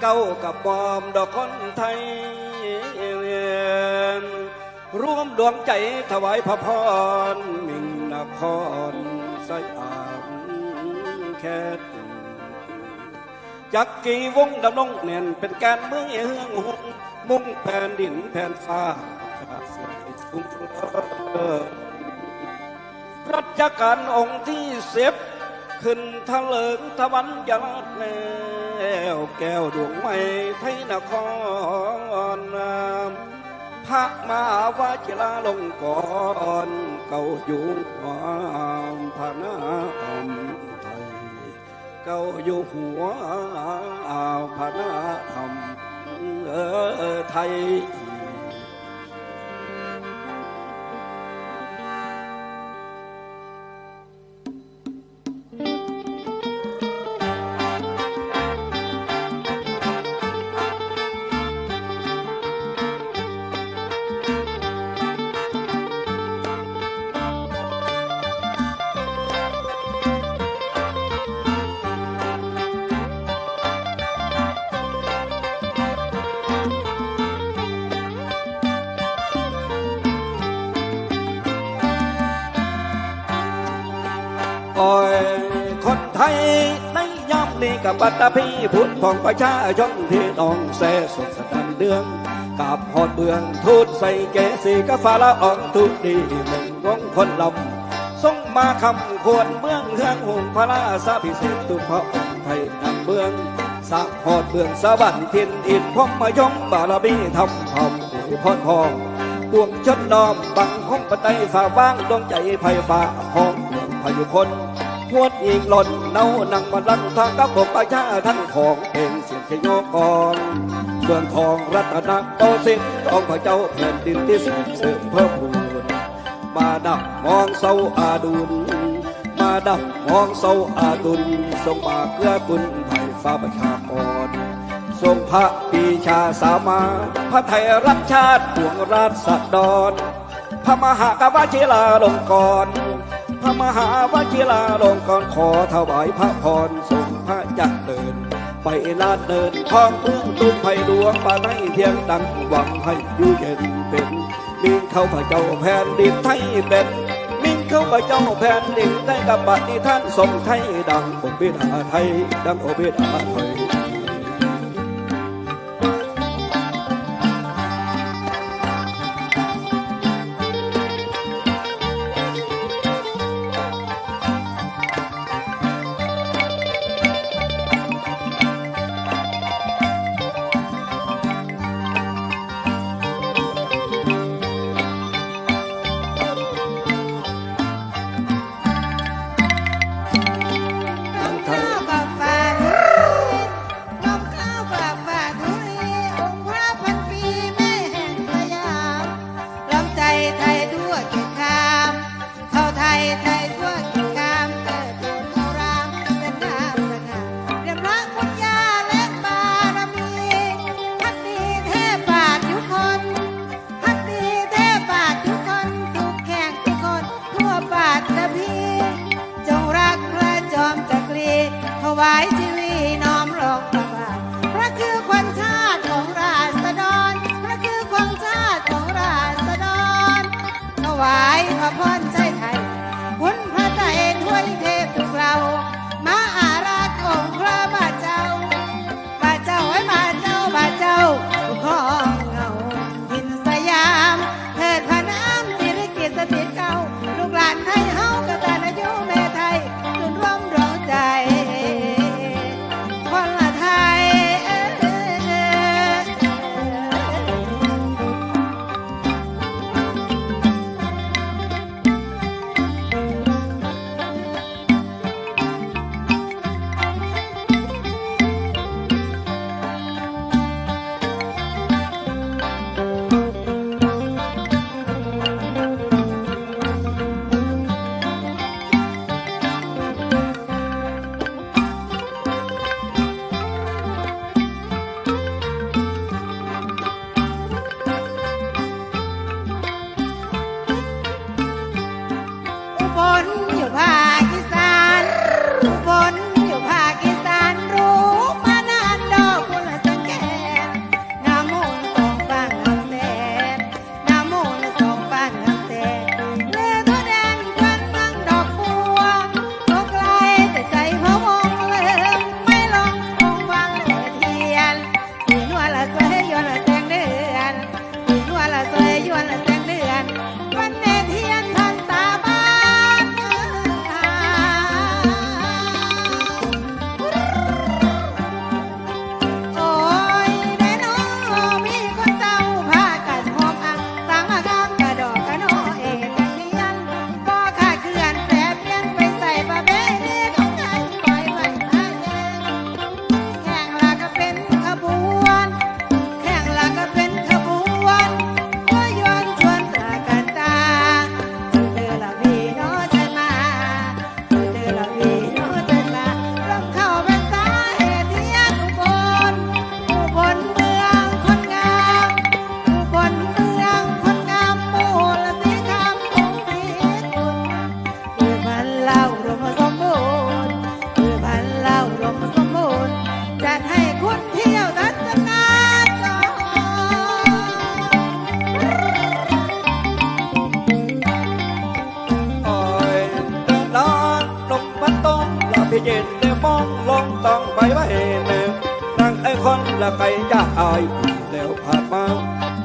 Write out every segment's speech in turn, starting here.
เก่ากับปอมดอกคนไทย ร่วมดวงใจถวายพระพรมิ่งนครสยามแค่จักกีวงดำรงเน่นเป็นแการเมืองเฮืองหงมุ่งแผ่นดินแผ่นฟ้าชาติสียงสูงเลิศรัชกาลองค์ที่เสพขึ้นทะเลิงทะวันยาดแล วแก้วดวงใหม่ไทยนครพระมาวาชิราลงกรณ์เก่าอยู่หัวพระนามไทย เก่าอยู่หัวพระนามเออไทย นี้กับบัตรพี่พุทธของประชาชนที่ต้องแซ่สดสตันเดืองกับหอดเบืองทูตใส่แกสีกฟ้าละอองทุกดีหนึ่งของคนลำส่งมาคำควรเมืองเฮืองหงพระราชาพิเศษตุพระองค์ไทยนำเบืองสร้างหอดเบืองสวรรค์ทินอินพรหมยงบารมีทำทำอวยพรพองดวงชนนอมบังคงปไตยฝ่าว่างดวงใจไผ่ฟ้าหองเมือพายุคน หวดอีกหล่นเนานังบันลันทางกับผมประชาท่านของเป็นเสียงขยโยกรเมืองทองรัตนโตสินของพระเจ้าแผ่นดินที่สูงเสริมเพิ่มพูนมาดับมองเศร้าอาดุลมาดับมองเศร้าอาดุลทรงมาเกื้อกุลไผ่ฟ้าประชากรทรงพระปีชาสามาพระไทยรักชาติห่วงราชสัดรพระมหากวชิลาลงกรณ์ พระมหาวชิลาลงกรขอถวายพระพรทรงพระจักเดิน ไปลาดเดินท้องเมืองตุ้มไผ่ดวงปาไนเทียงดังหวังให้อยู่เย็นเป็นมิ่งเข้าพระเจ้าแผ่นดินไทยเป็นมิ่งเข้าพระเจ้าแผ่นดินได้กับปฏิท่านทรงไทยดังองค์บิดาไทยดังองค์บิดาไทย วายชีวีน้อมรองพระบาทพระคือควันชาติของราษฎร พระคือควันชาติของราษฎรถวายพระพร ลงต้องไปไว้แน่นั่งไอ้คนละไกลจากอายแล้วผ่านมา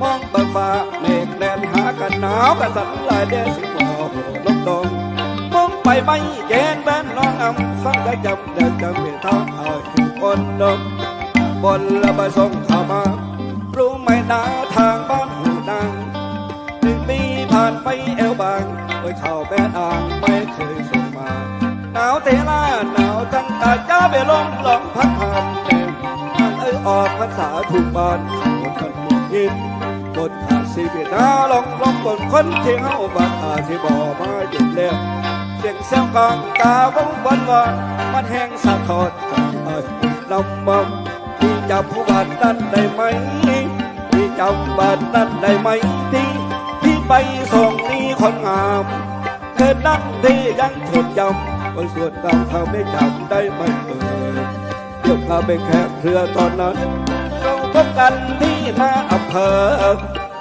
มองเบิกฟ้าเมฆแลนหากันหนาวกันสั่นลายเดสิบหัวลงดงมองไปไม่เย็นแบนน้องอำฟังได้จำเดินจำเป็นท้องเอาอยู่บนดงบนละบส่งเข้ามารู้ไหมนาทางบ้าน ไปลมหลงพัดผ่านเต็มทางเอ้ยออกภาษาถูกบานหมดกันหมดยินกดขาดสีเบียนาลองลองกดคนเที่เฮาบานอาสิบอมาหยุดแล้วเสียงเสียงกองตาบ้งวันวันมันแห้งสะทอดใจเอ้ยลำมัมที่จำผู้บาดนั้นได้ไหมที่จำบาดนั้นได้ไหมที่ที่ไปส่งนี้คนงามเธอนั่งที่ยังจดจำ วันสวดกรรมเขาไม่จำได้ไหมเอ่ยเดี๋ยวพาไปแขกเรือตอนนั้นเราพบกันที่หน้าอำเภอ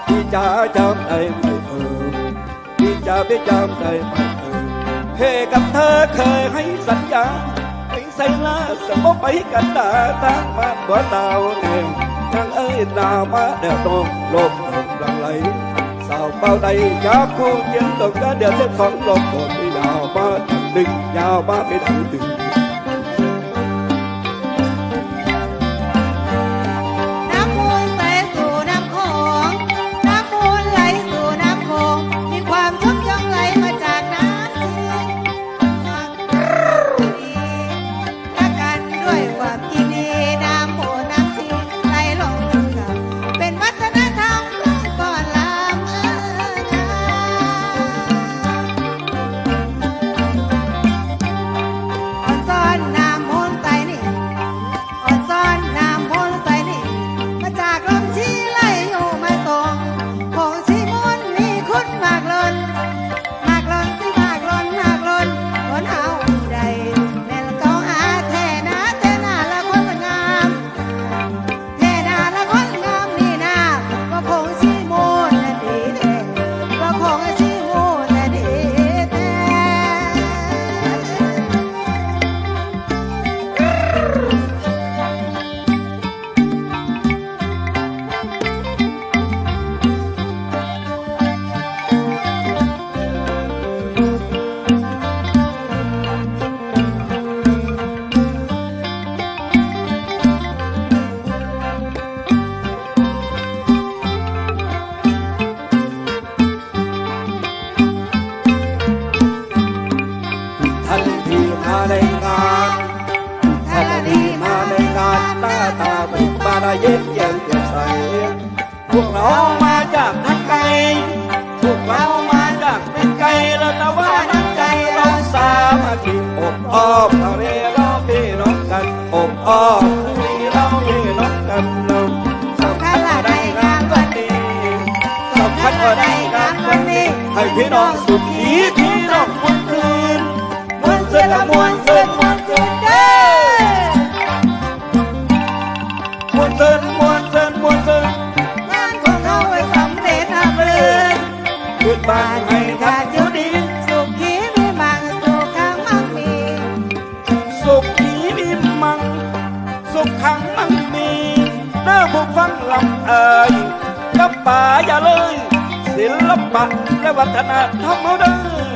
ที่จะจำได้ไหมเอ่ยที่จะไม่จำได้ไหมเอ่ยเฮกับเธอเคยให้สัญญาไปใส่ลาสมบไปกันตาตั้งมาบ่ดาวเองทางเอ้ยนามาเดี๋ยวต้องลบลงลังไหลสาวเป้าใดยาคู่เย็นตกก็เดี๋ยวเส้นสองลบนที่ยาวมาถึงดึงยาวมา ไปถึงดึง อบอ้อมทะเลเราพี่น้องกันอบอ้อมทะเลเราพี่น้องกันนำสำคัญว่าได้งานวันนี้สำคัญว่าได้งานวันนี้ให้พี่น้องสุขีพี่ ฟังลำเอ่ยกับป่าอย่าเลย ศิลปะและวัฒนธรรมเด้อ